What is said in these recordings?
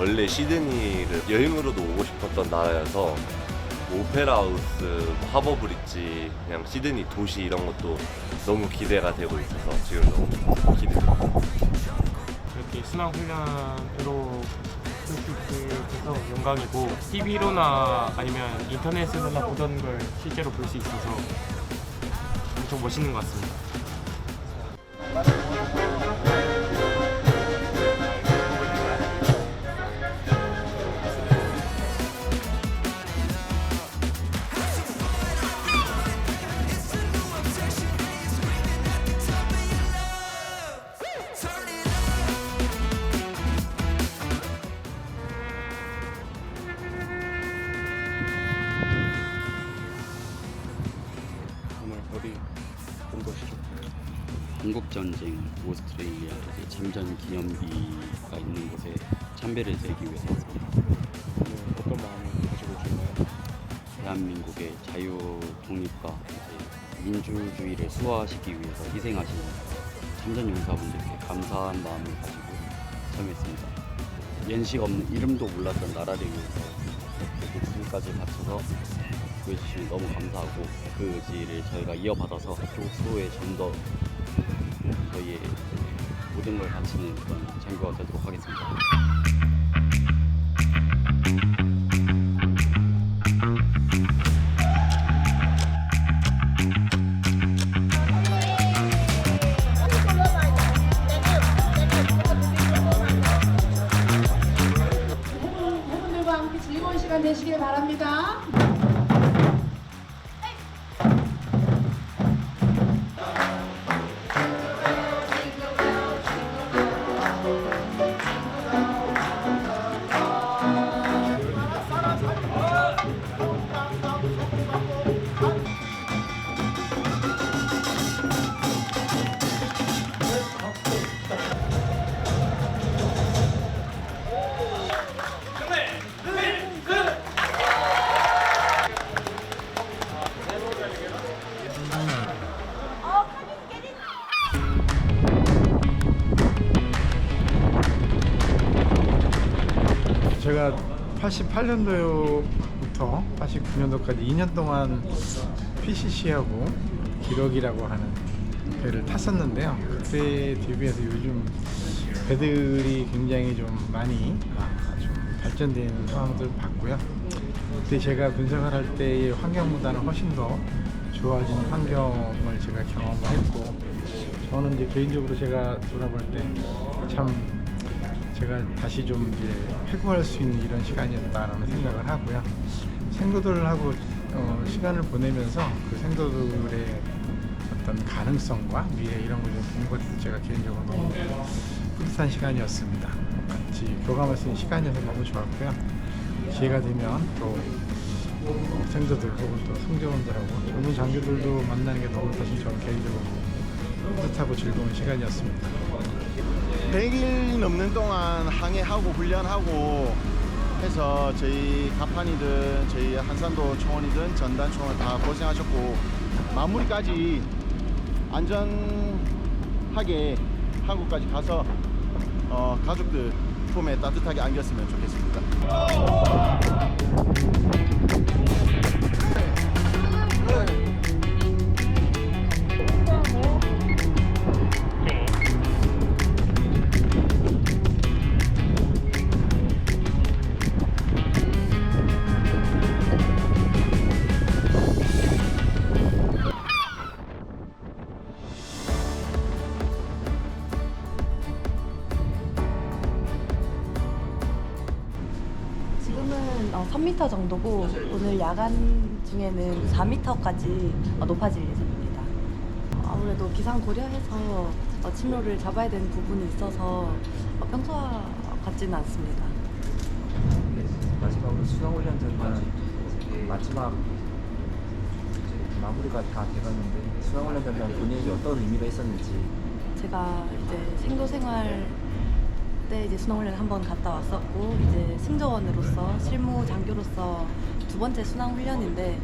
원래 시드니를 여행으로도 오고 싶었던 나라여서 뭐 오페라 하우스, 하버 브릿지, 그냥 시드니 도시 이런 것도 너무 기대가 되고 있어서 지금 너무 기대됩니다. 이렇게 순환 훈련으로 볼수 있게 돼서 영광이고 TV로나 아니면 인터넷으로나 보던 걸 실제로 볼 수 있어서 엄청 멋있는 것 같습니다. 오스트레일리아 이제 참전 기념비가 있는 곳에 참배를 드리기 위해서. 오늘 어떤 마음을 가지고 오셨나요? 대한민국의 자유 독립과 민주주의를 수호하시기 위해서 희생하신 참전 용사분들께 감사한 마음을 가지고 참여했습니다. 연식 없는 이름도 몰랐던 나라를 위해서 목숨까지 바쳐서 구해주시면 너무 감사하고 그 의지를 저희가 이어받아서 조 수호에 좀더 저희의 모든 걸 바치는 그런 장교가 되도록 하겠습니다. 제가 88년도부터 89년도까지 2년 동안 PCC하고 기록이라고 하는 배를 탔었는데요. 그때 대비해서 요즘 배들이 굉장히 좀 많이 발전된 상황들을 봤고요. 그때 제가 분석을 할 때의 환경보다는 훨씬 더 좋아진 환경을 제가 경험했고 저는 이제 개인적으로 제가 돌아볼 때 참 제가 다시 좀 이제 회고할 수 있는 이런 시간이었다라는 생각을 하고요. 생도들하고 어, 시간을 보내면서 그 생도들의 어떤 가능성과 미래 이런 걸 좀 본 것도 제가 개인적으로 너무 뿌듯한 시간이었습니다. 같이 교감할 수 있는 시간이어서 너무 좋았고요. 기회가 되면 또 어, 생도들 혹은 또 성대원들하고 젊은 장교들도 만나는 게 너무 사실 저는 개인적으로 뿌듯하고 즐거운 시간이었습니다. 100일 넘는 동안 항해하고 훈련하고 해서 저희 가판이든 저희 한산도 총원이든 전단 총원 다 고생하셨고 마무리까지 안전하게 한국까지 가서 어, 가족들 품에 따뜻하게 안겼으면 좋겠습니다. 지금 3m 정도고 오늘 야간 중에는 4m까지 어, 높아질 예정입니다. 어, 아무래도 기상 고려해서 어, 침로를 잡아야 되는 부분이 있어서 어, 평소와 같지는 않습니다. 마지막으로 수강훈련들만 마지막 이제 마무리가 다 돼가는데 수강훈련들은 본인에게 어떤 의미가 있었는지 제가 이제 생도 생활 때 이제 순항훈련 한번 갔다 왔었고 이제 승조원으로서 실무 장교로서 두 번째 순항훈련인데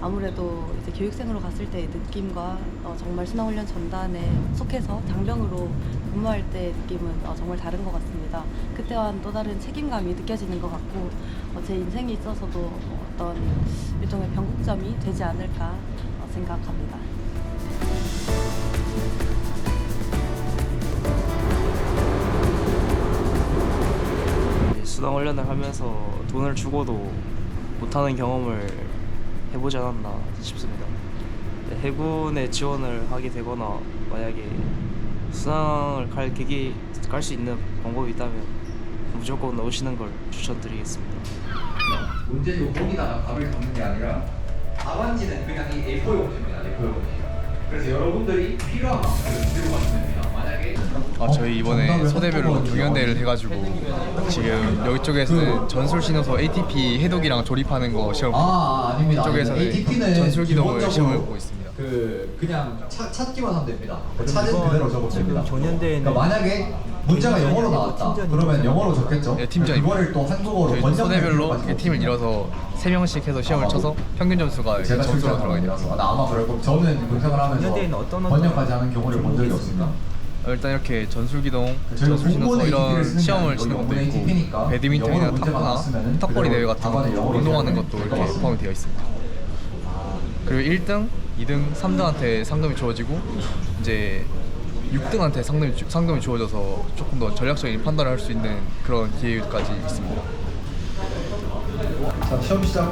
아무래도 이제 교육생으로 갔을 때의 느낌과 어, 정말 순환훈련 전단에 속해서 장병으로 근무할 때의 느낌은 어, 정말 다른 것 같습니다. 그때와는 또 다른 책임감이 느껴지는 것 같고 어, 제 인생에 있어서도 어, 어떤 일종의 변곡점이 되지 않을까 어, 생각합니다. 수당 훈련을 하면서 돈을 주고도 못하는 경험을 해보지 않았나 싶습니다. 네, 해군에 지원을 하게 되거나 만약에 수당을 갈 계기 갈 수 있는 방법이 있다면 무조건 넣으시는 걸 추천드리겠습니다. 문제는 거기다가 밥을 담는 게 아니라 답안지는 그냥 이 A4 용지입니다. A4 용지. 그래서 여러분들이 필요한 만큼 들고 가시면 아, 저희 이번에 소대별로 경연대회를 해가지고 지금 여기 쪽에서는 전술 신호소 ATP 해독이랑 조립하는 거 시험 아, 아닙니다. 이쪽에서는 ATP는 전술 기동을 시험을 보고 있습니다. 그 그냥 찾, 찾기만 하면 됩니다. 그 찾은 그대로 적으면 됩니다. 조년대회는 그러니까 만약에 문제가 영어로 나왔다. 그러면 영어로 적겠죠. 네, 팀전입니다. 그거를 또 한국어로 저희 번역해서 소대별로 이렇게 팀을 이뤄서 3명씩 해서 시험을 아, 쳐서 평균 점수가 이렇게 제가 점수로 들어가게 나 아마 그럴 거고 저는 군생을 하면서 조년대회는 어떤 어떤 번역까지 하는 경우를 본 적이 없습니다. 어, 일단 이렇게 전술 기동, 저희가 전술 신호소 공군의 이런 시험을 치는 것도 있고 배드민턴이나 탁구나 턱걸이 대회 같은 운동하는 것도 이렇게. 포함이 되어 있습니다. 그리고 1등, 2등, 3등한테 상금이 주어지고 이제 6등한테 상금이, 주- 상금이 주어져서 조금 더 전략적인 판단을 할 수 있는 그런 기회까지 있습니다. 자 시험 시작.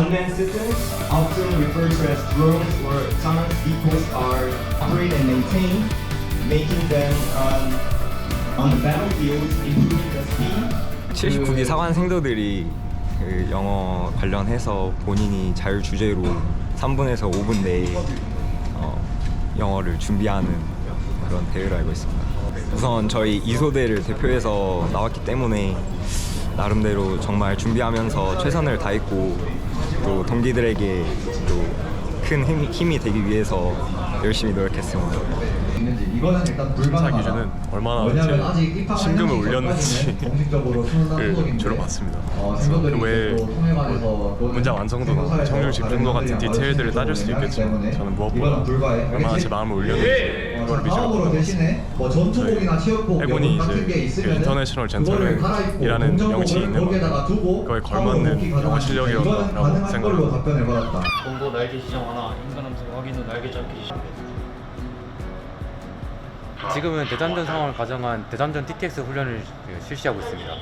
Unmanned systems, often referred to as drones or autonomous vehicles, are operated and maintained, making them um, on the battlefield, improving the speed 79기 사관 생도들이 그 영어 관련해서 본인이 자율 주제로 3분에서 5분 내에 어, 영어를 준비하는 그런 대회를 알고 있습니다. 우선 저희 이소대를 대표해서 나왔기 때문에 나름대로 정말 준비하면서 최선을 다했고 또 동기들에게 또 큰 힘이, 힘이 되기 위해서 열심히 노력했습니다. 이거는 일단 불가능하다. 기준은 얼마나 한정기 올렸는지 를 주로 봤습니다. 어, 그 또는 문장 완성도나 청률 집중도 같은 디테일들을 따질 수도 식으로 있겠지만 저는 무엇보다. 얼마나? 제 마음을 울렸는지 어, 이걸 자, 위주로 대신에 뭐 전투복이나 체육복 해군이 같은 게 이제 있으면은 인터내셔널 젠틀맨이라는 명칭이 있는 사고 걸맞는 영어 가능하니까 실력이라고 이거는 가능한 생각을 걸로 합니다. 답변을 받았다. 공고 날개 지정하나 인간 함수 확인 후 날개 잡기 시작. 지금은 대전전 상황을 가정한 대전전 TTX 훈련을 그 실시하고 있습니다.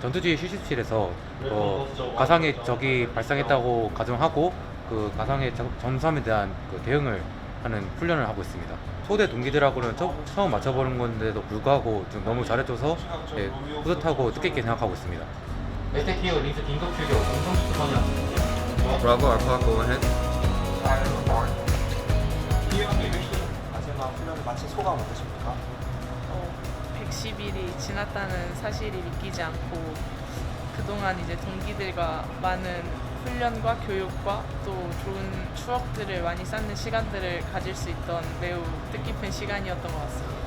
전투지 휴식실에서 어, 가상의 적이 발생했다고 가정하고 그 가상의 적- 전함에 대한 그 대응을 하는 훈련을 하고 있습니다. 소대 동기들하고는 처, 처음 맞춰보는 건데도 불구하고 좀 너무 잘해줘서 예, 뿌듯하고 뜻깊게 생각하고 있습니다. STO 링스 긴급 출격 공성 수습하면 브라보 알파 ahead. 마지막 훈련을 마친 소감 어떠십니까? 110일이 지났다는 사실이 믿기지 않고 그동안 이제 동기들과 많은 훈련과 교육과 또 좋은 추억들을 많이 쌓는 시간들을 가질 수 있던 매우 뜻깊은 시간이었던 것 같습니다.